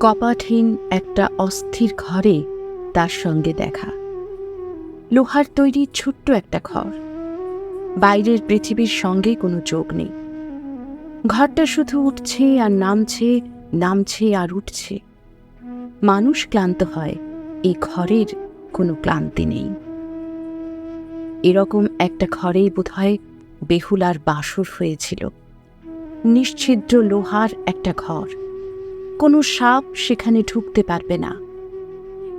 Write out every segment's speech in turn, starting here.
কপাটহীন একটা অস্থির ঘরে তার সঙ্গে দেখা। লোহার তৈরি ছোট্ট একটা ঘর। বাইরের পৃথিবীর সঙ্গে কোনো যোগ নেই। ঘরটা শুধু উঠছে আর নামছে নামছে আর উঠছে। মানুষ ক্লান্ত হয় এই ঘরের কোনো ক্লান্তি নেই। এরকম একটা ঘরেই বোধহয় বেহুলার বাসর হয়েছিল। নিশ্ছিদ্র লোহার একটা ঘর। কোনো সাপ সেখানে ঢুকতে পারবে না।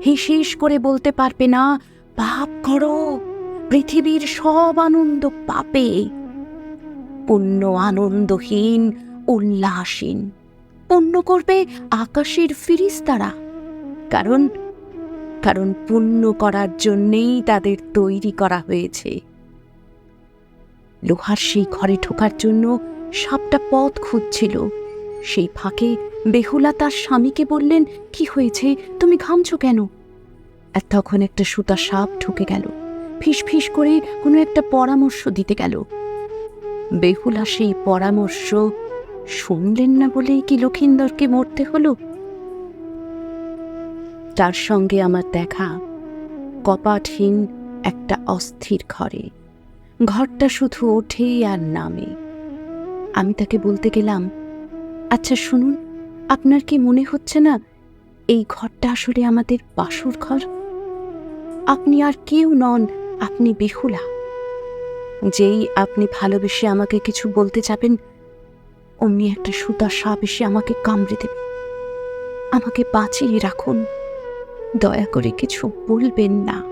হিসিস করে বলতে পারবে না, পাপ করো, পৃথিবীর সব আনন্দ পাপে। পুণ্য আনন্দহীন উল্লাসীন পুণ্য করবে আকাশের ফিরিস্তারা। কারণ কারণ পুণ্য করার জন্যেই তাদের তৈরি করা হয়েছে। লোহার সেই ঘরে ঢোকার জন্য সাপটা পথ খুঁজছিল। সেই ফাঁকে বেহুলা তার স্বামীকে বললেন, কি হয়েছে? তুমি ঘামছো কেন? আর তখন একটা সুতা সাপ ঢুকে গেল। ফিস ফিস করে কোনো একটা পরামর্শ দিতে গেল। বেহুলা সেই পরামর্শ শুনলেন না বলেই কি লক্ষিন্দরকে মরতে হলো? তার সঙ্গে আমার দেখা। কপাটহীন একটা অস্থির ঘরে। ঘরটা শুধু ওঠে আর নামে। আমি তাকে বলতে গেলাম আচ্ছা শুনুন, আপনার কি মনে হচ্ছে না এই ঘরটা আসলে আমাদের বাসুর ঘর? আপনি আর কেউ নন, আপনি বেহুলা। যেই আপনি ভালোবেসে আমাকে কিছু বলতে যাবেন, অমনি একটা সুতা সাপ এসে আমাকে কামড়ে দেবে। আমাকে বাঁচিয়ে রাখুন। দয়া করে কিছু বলবেন না।